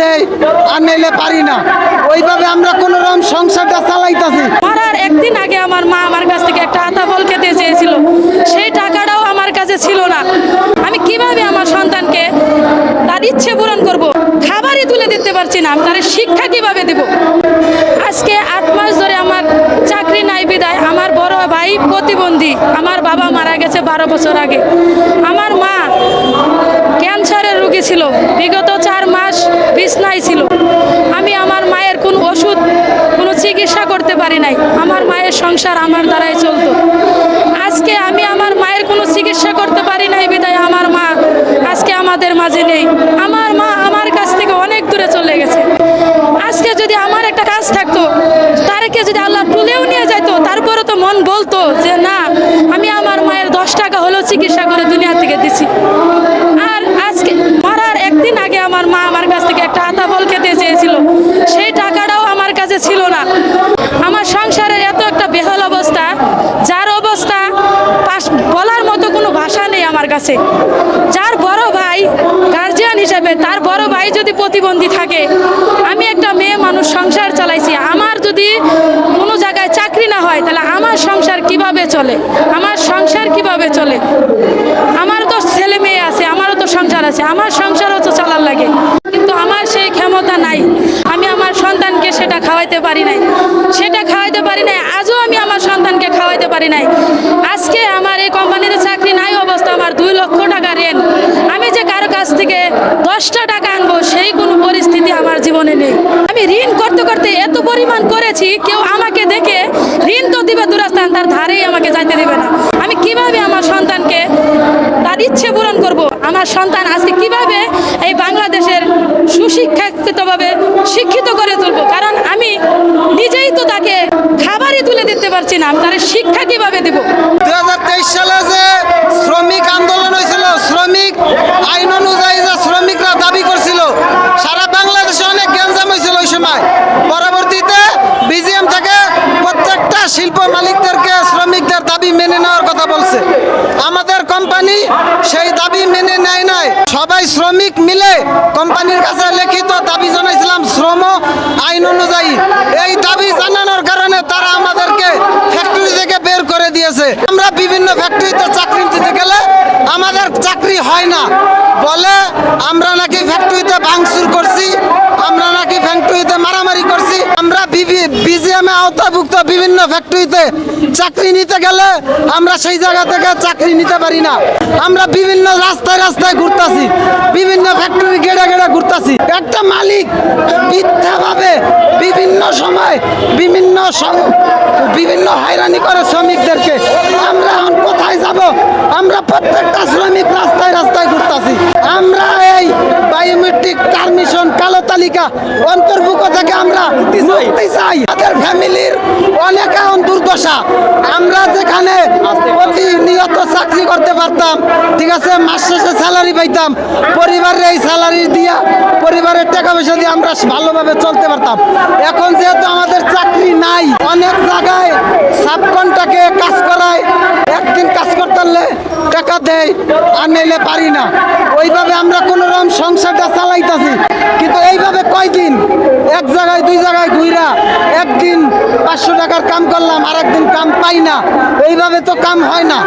দেয় আর পারি না। ওইভাবে আমরা কোনো রকম সংসারটা চালাইতাছি। মরার একদিন আগে আমার মা আমার কাছ থেকে একটা আতা খেতে চেয়েছিল। সেই টাকাটাও আমার কাছে ছিল না। আমি কীভাবে আমার সন্তানকে তার ইচ্ছে পূরণ করব? খাবারই তুলে দিতে পারছি না। তার শিক্ষা কীভাবে দেব? আজকে আট মাস ধরে আমার চাকরি নাই বিদায়। আমার বড় ভাই প্রতিবন্ধী। আমার বাবা মারা গেছে বারো বছর আগে। আমার মা ক্যান্সারের রোগী ছিল। বিগত চার মাস বিছনায় ছিল আমি আমার মায়ের কোনো ওষুধ কোনো চিকিৎসা করতে পারি নাই মায়ের সংসার আমার দ্বারাই চলতো। আজকে আমি আমার মায়ের কোনো চিকিৎসা করতে পারি নাই, বিদায়। আমার মা আজকে আমাদের মাঝে নেই। আমার মা আমার কাছ থেকে অনেক দূরে চলে গেছে। আজকে যদি আমার একটা কাজ থাকতো, তারকে যদি আল্লাহ তুলেও নিয়ে যাইতো তারপরে তো মন বলতো যে, না, আমি আমার মায়ের দশ টাকা হলেও চিকিৎসা করে দুনিয়া থেকে দিছি আর আজকে মরার একদিন আগে আমার মা আমার কাছ থেকে একটা আতা বল খেতে চেয়েছিল সেই টাকাটাও আমার কাছে ছিল না আমার সংসারের এত একটা বেহাল অবস্থা যার অবস্থা পাশ বলার মতো কোনো ভাষা নেই আমার কাছে যার বড় ভাই গার্জিয়ান হিসেবে, তার বড় ভাই যদি প্রতিবন্ধী থাকে, আমি একটা মেয়ে মানুষ সংসার চালাইছি। আমার যদি কোনো জায়গায় চাকরি না হয়, তাহলে আমার সংসার কীভাবে চলে? আমার সংসার কীভাবে চলে? আমার তো ছেলে মেয়ে আছে, আমারও তো সংসার আছে, আমার সংসারও তো চালার লাগে। কিন্তু আমার সেই ক্ষমতা নাই। আমি আমার সন্তানকে সেটা খাওয়াইতে পারি নাই। সেটা খাওয়াইতে পারি নাই, আজও আমি আমার সন্তানকে খাওয়াইতে পারি নাই। আজকে আমার এই কোম্পানিতে চাকরি নাই অবস্থা আমার দুই লক্ষ টাকা ঋণ আমি যে কারও কাছ থেকে দশটা টাকা আনব সেই কোনো পরিস্থিতি আমার জীবনে নেই আমি ঋণ করতে করতে এত পরিমাণ করেছি, কেউ আমাকে দেখে ঋণ তো দিবে দূরস্থান, তার ধারেই আমাকে যাইতে দেবে না। আমি কীভাবে আমার সন্তানকে তার ইচ্ছে পূরণ করব? আমার সন্তান আজকে কীভাবে এই বাংলাদেশের সুশিক্ষিতভাবে শিক্ষিত করে তুলবো? কারণ আমি নিজেই তো তাকে খাবারই তুলে দিতে পারছি না, আমি তার শিক্ষা কীভাবে দেবো? তেইশ সালে যে শ্রমিক আন্দোলন হয়েছিল শ্রমিক আইন অনুযায়ী যে শ্রমিকরা দাবি করছিল সারা বাংলাদেশে অনেক গ্যাঞ্জাম হয়েছিল ওই সময় পরবর্তীতে বিজিএম থেকে প্রত্যেকটা শিল্প মালিকদেরকে শ্রমিকদের দাবি মেনে নেওয়ার কথা বলছে। আমাদের কোম্পানি সেই দাবি মেনে নেয় নাই। সবাই শ্রমিক মিলে কোম্পানির কাছে লিখিত দাবি জানাইছিলাম, শ্রম আইন অনুযায়ী। এই দাবি জানানোর কারণে তারা আমাদেরকে ফ্যাক্টরি থেকে বের করে দিয়েছে। আমরা বিভিন্ন ফ্যাক্টরিতে চাকরি দিতে গেলে আমাদের চাকরি হয় না। বলে আমরা নাকি ফ্যাক্টরিতে ভাঙচুর করছি আমরা নাকি ফ্যাক্টরিতে মারামারি করছি আমরা বিজিএম আওতাভুক্ত বিভিন্ন ফ্যাক্টরিতে চাকরি নিতে গেলে আমরা সেই জায়গা থেকে চাকরি নিতে পারি না। আমরা বিভিন্ন রাস্তায় রাস্তায় ঘুরতেছি, বিভিন্ন ফ্যাক্টরি গেড়ে গেড়ে ঘুরতেছি। একটা মালিক মিথ্যাভাবে বিভিন্ন সময় বিভিন্ন বিভিন্ন হয়রানি করে শ্রমিকদেরকে। আমরা এখন কোথায় যাব? আমরা প্রত্যেকটা শ্রমিক রাস্তায় রাস্তায় ঘুরতাছি। আমরা এই বায়োমেট্রিক পারমিশন কালো তালিকা অন্তর্ভুক্ত মুক্তি চাই তাদের ফ্যামিলির অনেক দুর্দশা। আমরা যেখানে প্রতিনিয়ত চাকরি করতে পারতাম, ঠিক আছে, মাস শেষে স্যালারি পাইতাম, পরিবারের এই স্যালারি দিয়া, পরিবারের টাকা পয়সা দিয়ে আমরা ভালোভাবে চলতে পারতাম। এখন যেহেতু আমাদের চাকরি নাই, অনেক জায়গায় সাবকনটাকে কাজ করায়, একদিন কাজ করতে টাকা দেয়, আর নাইলে পারি না। ওইভাবে আমরা কোনো রকম সংসারটা চালাইতাছি। কিন্তু এইভাবে কয়দিন? এক জায়গায় দুই জায়গায় ঘুরা একদিন পাঁচশো টাকার কাম করলাম আর একদিন কাম পাই না। এইভাবে তো কাম হয় না।